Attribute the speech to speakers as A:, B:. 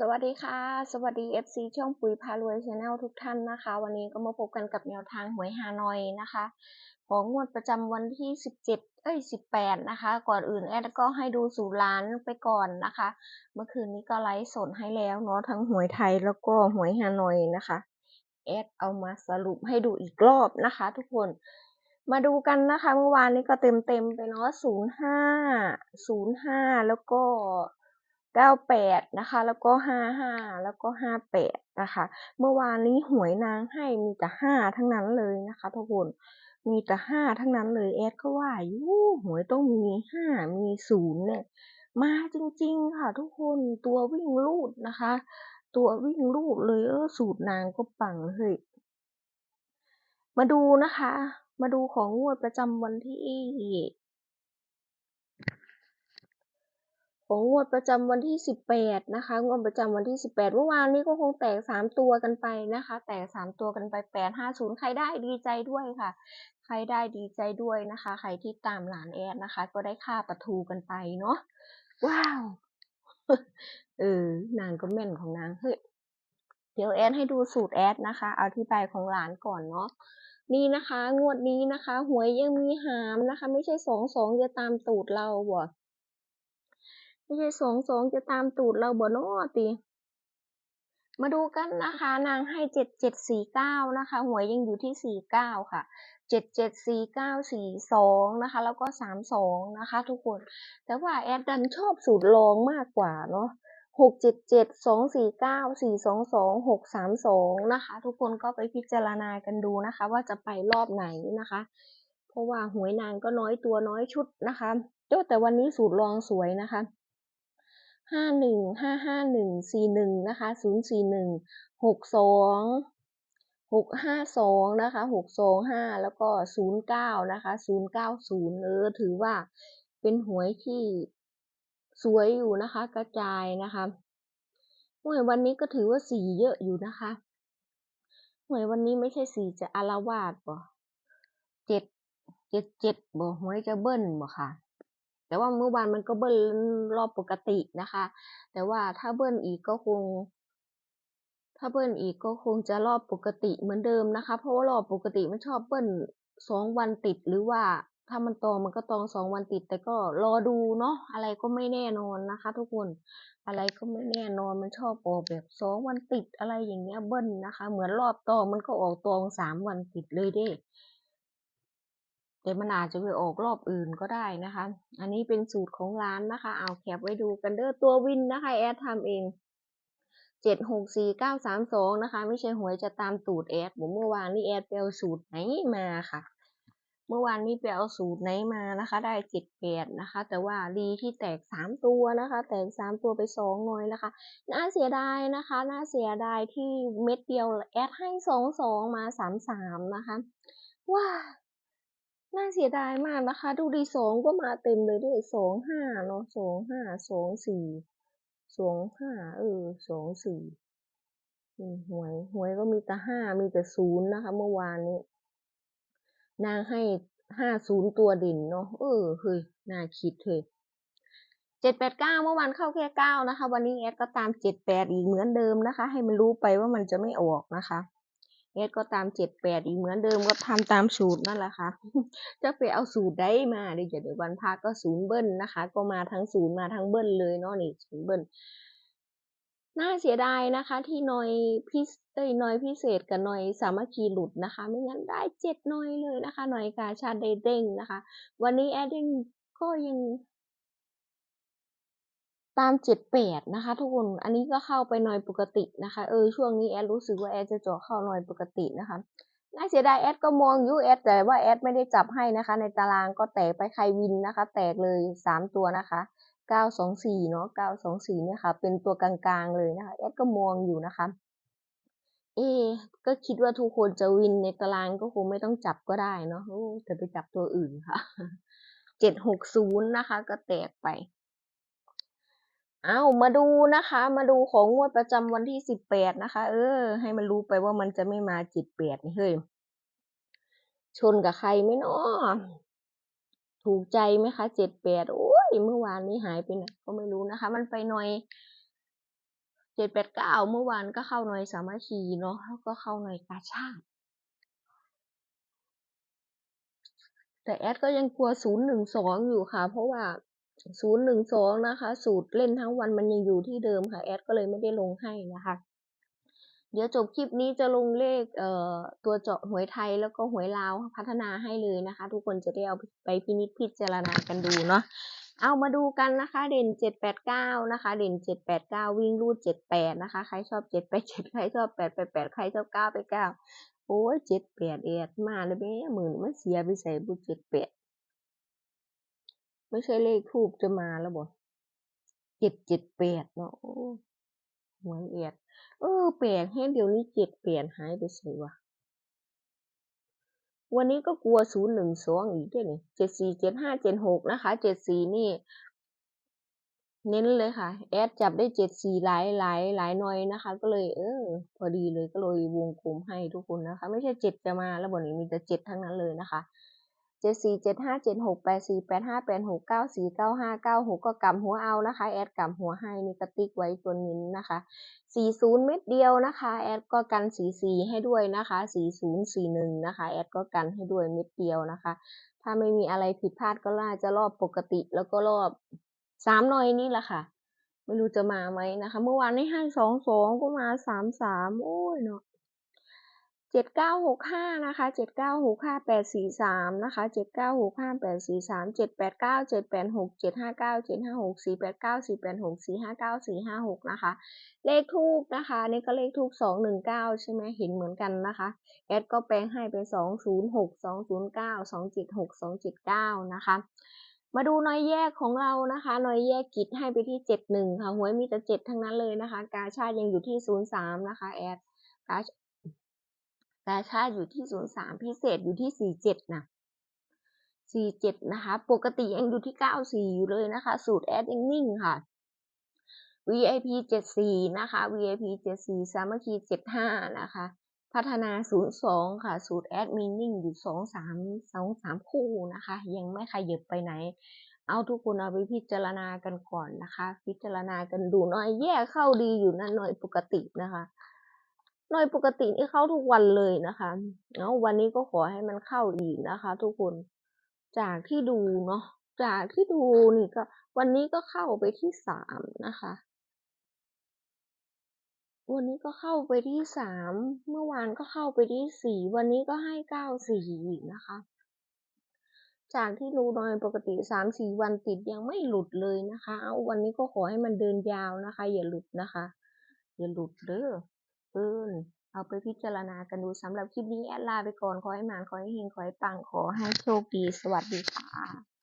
A: สวัสดีค่ะ สวัสดี FC ช่องปุ๋ยพารวยชาแนลทุกท่านนะคะ วันนี้ก็มาพบกันกับแนวทางหวยฮานอยนะคะ ของงวดประจำวันที่ 17 เอ้ย 18 นะคะ ก่อนอื่นแอดก็ให้ดูสู่ร้านไปก่อนนะคะ เมื่อคืนนี้ก็ไลฟ์สดให้แล้วเนาะทั้งหวยไทยแล้วก็หวยฮานอยนะคะแอดเอามาสรุปให้ดูอีกรอบนะคะ ทุกคนมาดูกันนะคะ เมื่อวานนี้ก็เต็มเต็มไปเนาะ 05 05 แล้วก็ 98 นะคะ แล้วก็ 55 แล้วก็ 58 นะคะ เมื่อวานนี้หวยนางให้มีแต่ 5 ทั้งนั้นเลยนะคะทุกคนมีแต่ 5 ทั้งนั้นเลยแอดก็ว่าอยู่หวยต้องมี 5 มี 0 เนี่ย มาจริงๆค่ะทุกคนตัววิ่งลูดนะคะ ตัววิ่งลูดเลยเออสูตรนางก็ปังเฮ้ยมาดูนะคะ มาดูของงวดประจำวันที่ ของงวดประจำวันที่ 18 นะคะ งวดประจำวันที่ 18 เมื่อวานนี้ก็คงแตก 3 ตัวกันไปนะคะ แตก 3 ตัวกันไป 850 ใครได้ดีใจด้วยค่ะ ใครได้ดีใจด้วยนะคะ ใครที่ตามหลานแอดนะคะ ก็ได้ค่าประทูกันไปเนาะ ว้าว เออ นางก็แม่นของนาง เฮ้ย เดี๋ยวแอดให้ดูสูตรแอดนะคะ เอาที่ใบของหลานก่อนเนาะนี่นะคะ งวดนี้นะคะ หวยยังมีหามนะคะ ไม่ใช่สองสองจะตามตูดเราบ่ ไม่ใช่สองสองจะตามตูดเราบ่นาะติมาดูกันนะคะ นางให้เจ็ดเจ็ดสี่เก้านะคะหวยยังอยู่ที่สี่เก้าค่ะเจ็ดเจ็ดสี่เก้าสี่สองนะคะ แล้วก็สามสองนะคะ ทุกคน แต่ว่าแอดดันชอบสูตรรองมากกว่าเนาะหกเจ็ดเจ็ดสองสี่เก้าสี่สองสองหกสามสองนะคะ ทุกคนก็ไปพิจารณากันดูนะคะ ว่าจะไปรอบไหนนะคะ เพราะว่าหวยนางก็น้อยตัวน้อยชุดนะคะเจ้าแต่วันนี้สูตรรองสวยนะคะ ห้าหนึ่งห้าห้าหนึ่งสี่หนึ่งนะคะศูนย์สี่หนึ่งหกสองหกห้าสองนะคะหกสองห้าแล้วก็ศูนย์เก้านะคะศูนย์เก้าศูนย์เออถือว่าเป็นหวยที่สวยอยู่นะคะ กระจายนะคะหวยวันนี้ก็ถือว่าสีเยอะอยู่นะคะหวยวันนี้ไม่ใช่สีจะอารวาสบ่เจ็ดเจ็ดเจ็ดบ่หวยจะเบิ้ลบ่ค่ะ แต่ว่าเมื่อวานมันก็เบิ้ลรอบปกตินะคะ แต่ว่าถ้าเบิ้ลอีกก็คง ถ้าเบิ้ลอีกก็คงจะรอบปกติเหมือนเดิมนะคะ เพราะว่ารอบปกติมันชอบเบิ้ลสองวันติดหรือว่าถ้ามันตองมันก็ตองสองวันติด แต่ก็รอดูเนาะอะไรก็ไม่แน่นอนนะคะ ทุกคนอะไรก็ไม่แน่นอนมันชอบออกแบบสองวันติดอะไรอย่างเงี้ยเบิ้ลนะคะ เหมือนรอบตองมันก็ออกตองสามวันติดเลยเด้ แต่มันอาจจะไปออกรอบอื่นก็ได้นะคะ อันนี้เป็นสูตรของร้านนะคะ เอาแคปไว้ดูกันเด้อตัววินนะคะแอดทำเองเจ็ดหกสี่เก้าสามสองนะคะ ไม่ใช่หวยจะตามตูดแอดผมเมื่อวานนี้แอดไปเอาสูตรไหนมาค่ะ เมื่อวานนี้ไปเอาสูตรไหนมานะคะ ได้เจ็ดแปดนะคะ แต่ว่าดีที่แตกสามตัวนะคะ แตกสามตัวไปสองหน่อยนะคะ น่าเสียดายนะคะ น่าเสียดายที่เม็ดเดียวแอดให้สองสองมาสามสามนะคะ ว้า น่าเสียดายมากนะคะ ดูดีสองก็มาเต็มเลยด้วยสองห้าเนาะสองห้าสองสี่สองห้าเออสองสี่หวยหวยก็มีแต่ห้ามีแต่ศูนย์นะคะ เมื่อวานนี้ นางให้ห้าศูนย์ตัวดินเนาะเออเฮ้ยน่าคิดเฮ้ยเจ็ดแปดเก้าเมื่อวานเข้าแค่เก้านะคะ วันนี้แอดก็ตามเจ็ดแปดอีกเหมือนเดิมนะคะ ให้มันรู้ไปว่ามันจะไม่ออกนะคะ แอดก็ตามเจ็ดแปดอีกเหมือนเดิมก็ทำตามสูตรนั่นแหละค่ะ จะไปเอาสูตรได้มาเดี๋ยวเดี๋ยววันพักก็ศูนย์เบิ้ลนะคะ ก็มาทั้งศูนย์มาทั้งเบิ้ลเลยเนาะนี่ศูนย์เบิ้ลน่าเสียดายนะคะ ที่หนอยพิเอ้ยนอยพิเศษกับหนอยสามัคคีหลุดนะคะ ไม่งั้นได้เจ็ดหนอยเลยนะคะหนอยกาชาดได้เด้งนะคะ วันนี้แอดเด้งก็ยัง ตามเจ็ดแปดนะคะ ทุกคน อันนี้ก็เข้าไปหน่อยปกตินะคะ เออ ช่วงนี้แอดรู้สึกว่าแอดจะจาะเข้าหน่อยปกตินะคะ น่าเสียดายแอดก็มองอยูแอดแต่ว่าแอดไม่ได้จับให้นะคะ ในตารางก็แตกไปใครวินนะคะ แตกเลยสามตัวนะคะเก้าสองสี่เนาะเก้าสองสี่เนี่ยค่ะ เป็นตัวกลางๆเลยนะคะ แอดก็มองอยู่นะคะ เอ ก็คิดว่าทุกคนจะวินในตารางก็คงไม่ต้องจับก็ได้เนาะโอ้แต่ไปจับตัวอื่นค่ะเจ็ดหกศูนย์นะคะ ก็แตกไป เอามาดูนะคะ มาดูของงวดประจำวันที่สิบแปดนะคะ เออ ให้มันรู้ไปว่ามันจะไม่มาจิตแปดนี่เฮ้ยชนกับใครไหมเนาะถูกใจไหมคะเจ็ดแปดโอ้ยเมื่อวานนี้หายไปไหนก็ไม่รู้นะคะ มันไปหน่อยเจ็ดแปดเก้าเมื่อวานก็เข้าหน่วยสามัคคีเนาะแล้วก็เข้าหน่วยกาชาติแต่แอดก็ยังกลัวศูนย์หนึ่งสองอยู่ค่ะ เพราะว่า ศูนย์หนึ่งสองนะคะ สูตรเล่นทั้งวันมันยังอยู่ที่เดิมค่ะ แอดก็เลยไม่ได้ลงให้นะคะ เดี๋ยวจบคลิปนี้จะลงเลขเอ่อตัวเจาะหวยไทยแล้วก็หวยลาวพัฒนาให้เลยนะคะ ทุกคนจะได้เอาไปพินิจพิจารณากันดูเนาะเอามาดูกันนะคะ เด่นเจ็ดแปดเก้านะคะ เด่นเจ็ดแปดเก้าวิ่งรูดเจ็ดแปดนะคะ ใครชอบเจ็ดไปเจ็ดใครชอบแปดไปแปดใครชอบเก้าไปเก้าโอ้ยเจ็ดแปดเอ็ดมาเลยแม่หมื่นมันเสียไปใส่บุเจ็ดแปด ไม่ใช่เลขทูบจะมาแล้วบ่เจ็ดเจ็ดแปดเนาะโอ้หวยเอ็ดเออแปลกแฮะเดี๋ยวนี้เจ็ดแปดหายไปใส่วะวันนี้ก็กลัวศูนย์หนึ่งสองอีกด้วยนี่เจ็ดสี่เจ็ดห้าเจ็ดหกนะคะเจ็ดสี่นี่ เน้นเลยค่ะ แอดจับได้เจ็ดสี่หลายหลายหลายหน่อยนะคะ ก็เลย เออ พอดีเลยก็เลยวงกลมให้ทุกคนนะคะ ไม่ใช่เจ็ดจะมาแล้วบนนี้มีแต่เจ็ดทั้งนั้นเลยนะคะ เจ็ดสี่เจ็ดห้าเจ็ดหกแปดสี่แปดห้าแปดหกเก้าสี่เก้าห้าเก้าหกก็กำหัวเอานะคะ แอดกำหัวให้มีกระติกไว้ตัวนี้นะคะ40เม็ดเดียวนะคะ แอดก็กัน44ให้ด้วยนะคะ4041นะคะ แอดก็กันให้ด้วยเม็ดเดียวนะคะ ถ้าไม่มีอะไรผิดพลาดก็น่าจะรอบปกติแล้วก็รอบสามหน่อยนี่แหละค่ะ ไม่รู้จะมาไหมนะคะ เมื่อวานนี้ให้สองสองก็มาสามสามโอ้ยเนาะ เจ็ดเก้าหกห้านะคะเจ็ดเก้าหกห้าแปดสี่สามนะคะเจ็ดเก้าหกห้าแปดสี่สามเจ็ดแปดเก้าเจ็ดแปดหกเจ็ดห้าเก้าเจ็ดห้าหกสี่แปดเก้าสี่แปดหกสี่ห้าเก้าสี่ห้าหกนะคะ เลขทูบนะคะ นี่ก็เลขทูบสองหนึ่งเก้าใช่ไหมเห็นเหมือนกันนะคะ แอดก็แปลงให้เป็นสองศูนย์หกสองศูนย์เก้าสองจ็ดหกสองจ็ดเก้านะคะมาดูน่อยแยกของเรานะคะน่อยแยกกิจให้ไปที่เจ็ดหนึ่งค่ะหวยมีแต่เจ็ดทั้งนั้นเลยนะคะ กาชาติยังอยู่ที่ศูนย์สามนะคะแอดกา กาชาติอยู่ที่ศูนย์สามพิเศษอยู่ที่สี่เจ็ดนะสี่เจ็ดนะคะ ปกติยังอยู่ที่เก้าสี่อยู่เลยนะคะ สูตรแอดยังนิ่งค่ะ VIP 74นะคะ VIP 74สามัคคี75นะคะ พัฒนา02ค่ะ สูตรแอดมินนิ่งอยู่2 3 2 3คู่นะคะ ยังไม่ขยับไปไหนเอาทุกคนเอาไปพิจารณากันก่อนนะคะ พิจารณากันดูหน่อยแย่เข้าดีอยู่นะหน่อยปกตินะคะ หน่อยปกตินี่เข้าทุกวันเลยนะคะแล้ววันนี้ก็ขอให้มันเข้าอีกนะคะ ทุกคน จากที่ดูเนาะ จากที่ดูนี่ก็ วันนี้ก็เข้าไปที่สามนะคะ วันนี้ก็เข้าไปที่สาม เมื่อวานก็เข้าไปที่สี่ วันนี้ก็ให้เก้าสี่อีกนะคะ จากที่ดูโดยปกติสามสี่วันติดยังไม่หลุดเลยนะคะ เอาวันนี้ก็ขอให้มันเดินยาวนะคะ อย่าหลุดนะคะ อย่าหลุดเด้อ เอินเอาไปพิจารณากันดูสำหรับคลิปนี้แอดลาไปก่อน ขอให้หมาน ขอให้เฮง ขอให้ปัง ขอให้โชคดี สวัสดีค่ะ